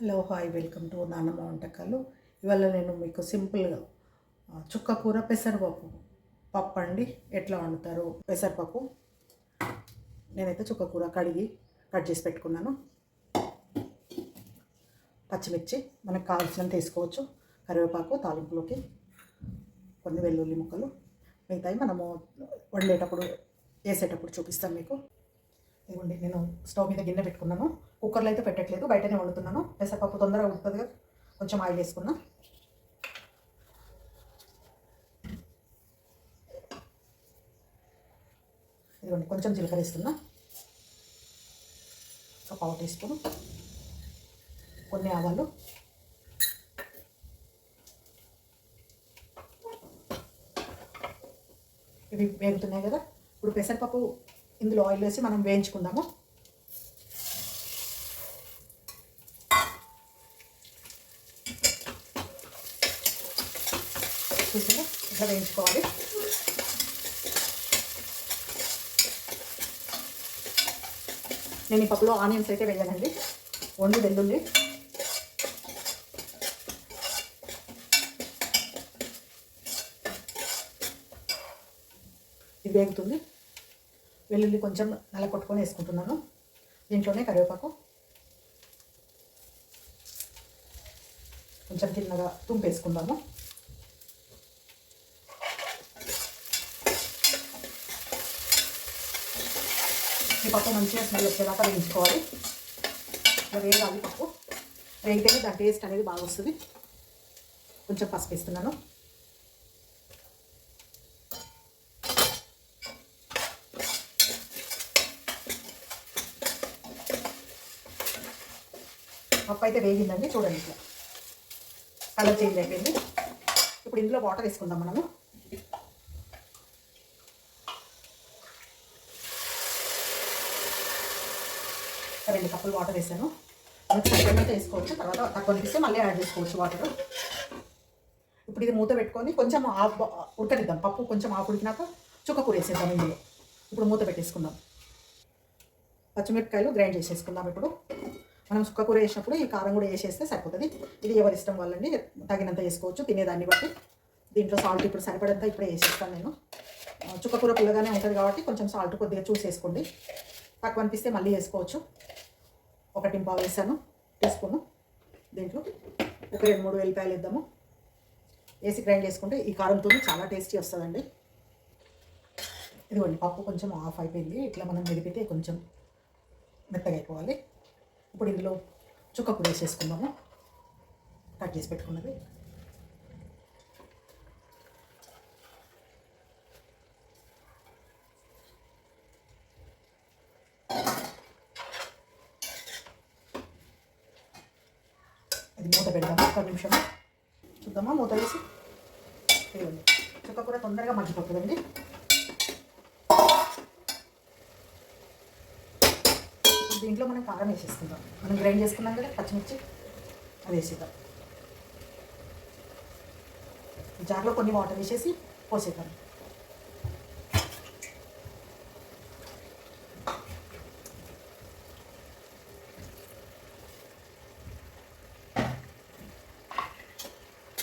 Hello hi welcome to నాన్నమ్మ వంటకాలు. ఇవాళ నేను మీకు సింపుల్గా చుక్క కూర పెసరపప్పు. పప్పు అండి ఎట్లా వండుతారు? పెసరపప్పు. నేనైతే చుక్క కూర కడిగి కట్ చేసి పెట్టుకున్నాను. పచ్చిమిర్చి మనకు కావాల్సినంత తీసుకోవచ్చు కరివేపాకు తాలింపులోకి కొన్ని వెల్లుల్లి ముక్కలు. మిగతాయి మనము వండేటప్పుడు వేసేటప్పుడు చూపిస్తాం మీకు. ఇదిగోండి నేను స్టవ్ మీద గిన్నె పెట్టుకున్నాను. కుక్కర్లో అయితే పెట్టట్లేదు బయటనే వండుతున్నాను. పెసరపప్పు తొందరగా ఉడుతుంది కదా కొంచెం ఆయిల్ వేసుకున్నా. ఇదిగోండి కొంచెం జీలకర్ర వేస్తున్నా ఒక పావు టీ స్పూన్. కొన్ని ఆవాలు. ఇవి వేగుతున్నాయి కదా. ఇప్పుడు పెసరపప్పు ఇందులో ఆయిల్ వేసి మనం వేయించుకుందాము. చూసారా? ఇట్లా వేయించుకోవాలి? నేను ఈ పప్పులో ఆనియన్స్ అయితే వేయాలండి ఓన్లీ వెల్లుల్లి. ఇది వేగుతుంది. వెల్లుల్లి కొంచెం నలకొట్టుకొని కొట్టుకొని వేసుకుంటున్నాను. దీంట్లోనే కరివేపాకు. కొంచెం తిన్నగా తుంపేసుకుందాము ఈ పప్పు మంచిగా స్మెల్ వచ్చేదాకా వేయించుకోవాలి. ఇలా పప్పు. వేగితేనే దాని టేస్ట్ అనేది బాగా వస్తుంది. కొంచెం పసుపు వేస్తున్నాను. పప్పు అయితే వేగిందండి చూడండి ఇట్లా. కలర్ చేంజ్ అయిపోయింది. ఇప్పుడు ఇందులో వాటర్ వేసుకుందాం మనము. రెండు కప్పులు వాటర్ వేసాను. మనకి సరిపడినంత వేసుకోవచ్చు తర్వాత తక్కువ అనిపిస్తే మళ్ళీ యాడ్ చేసుకోవచ్చు వాటర్ ఇప్పుడు ఇది మూత పెట్టుకొని కొంచెం ఆఫ్ ఉడకనిద్దాం. పప్పు కొంచెం ఆఫ్ ఉడికినాక చుక్క కూర వేసేద్దాం ఇందులో. ఇప్పుడు మూత పెట్టేసుకుందాం. పచ్చిమిరపకాయలు గ్రైండ్ చేసేసుకుందాం ఇప్పుడు. మనం సుక్క కూర వేసినప్పుడు ఈ కారం కూడా వేసేస్తే సరిపోతుంది. ఇది ఎవరి ఇష్టం వాళ్ళండి తగినంత వేసుకోవచ్చు తినేదాన్ని బట్టి. దీంట్లో సాల్ట్ ఇప్పుడు సరిపడంత ఇప్పుడే వేసేస్తాను నేను. చుక్క కూర పుల్లగానే ఉంటుంది కాబట్టి కొంచెం సాల్ట్ కొద్దిగా చూసి వేసుకోండి. తక్కువ అనిపిస్తే మళ్ళీ వేసుకోవచ్చు. ఒకటి పావు వేసాను టీ స్పూను దీంట్లో. ఒక రెండు మూడు వెల్లిపాయలు వేద్దాము. వేసి గ్రైండ్ చేసుకుంటే ఈ కారంతో చాలా టేస్టీ వస్తుందండి. ఇదిగోండి పప్పు కొంచెం ఆఫ్ అయిపోయింది. ఇట్లా మనం మెదిపితే కొంచెం మెత్తగా అయిపోవాలి. ఇప్పుడు ఇందులో చుక్క కూడా వేసేసుకుందాము. కట్ చేసి పెట్టుకున్నది. అది మూత పెడదాము ఒక నిమిషం. చూద్దామా? మూత వేసి. చుక్క కూడా తొందరగా మగ్గిపోతుందండి. ఇప్పుడు దీంట్లో మనం కారం వేసేసుకుందాం. మనం గ్రైండ్ చేసుకున్నాం కదా పచ్చిమిర్చి అది వేసేద్దాం. జార్లో కొన్ని వాటర్ వేసేసి పోసేద్దాం.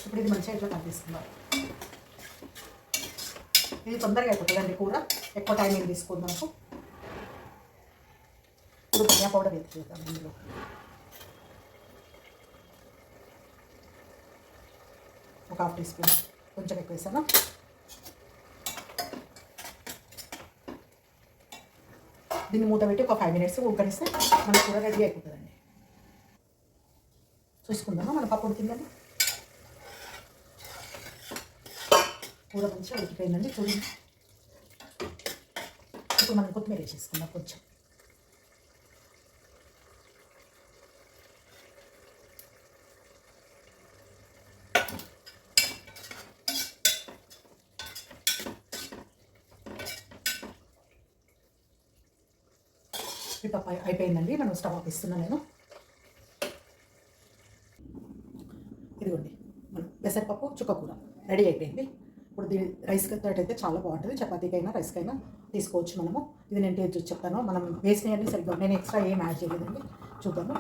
ఇప్పుడు ఇది మంచిగా ఇట్లా కనిపిస్తుందా ఇది తొందరగా అయిపోతుందండి కూర. ఎక్కువ టైం ఏం తీసుకోదు మనకు. ఇప్పుడు ధనియా పౌడర్ వేసుకుంటాం ఇందులో. ఒక హాఫ్ టీ స్పూన్ కొంచెం ఎక్కువ వేసాను దీన్ని మూత పెట్టి ఒక ఫైవ్ మినిట్స్ ఉడకనిస్తే మన కూర రెడీ అయిపోతుందండి. చూసుకుందామా? మన పప్పు ఉడికిందండి. కూర మంచిగా ఉడికిపోయిందండి. చూడండి. ఇప్పుడు మనం కొత్తిమీర వేసేసుకుందాం కొంచెం. హీట్ అప్ అయిపోయిందండి. నన్ను స్టవ్ ఆఫ్ ఇస్తున్నా నేను. ఇదిగోండి. మనం పెసరపప్పు చుక్కకూర రెడీ అయిపోయింది. ఇప్పుడు దీని రైస్ అయితే చాలా బాగుంటుంది. చపాతీకైనా రైస్కైనా తీసుకోవచ్చు మనము. ఇది నేను టేస్ట్ చెప్తాను మనం వేసినవన్నీ సరిగ్గా నేను ఎక్స్ట్రా ఏం యాడ్ చేయలేదండి. చూద్దాము.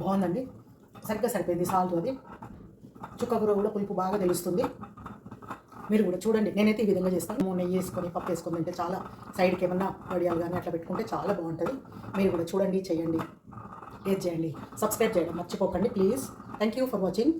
బాగుందండి. సరిగ్గా సరిపోయింది సాల్ట్ అది. చుక్కకూర కూడా పులుపు బాగా తెలుస్తుంది. మీరు కూడా చూడండి. నేనైతే ఈ విధంగా చేస్తాను. నెయ్యి వేసుకొని పప్పు వేసుకొని తింటే చాలా సైడ్కి ఏమన్నా వడియాలు కానీ అట్లా పెట్టుకుంటే చాలా బాగుంటుంది. మీరు కూడా చూడండి చేయండి. ఏది చేయండి. సబ్స్క్రైబ్ చేయడం మర్చిపోకండి please thank you for watching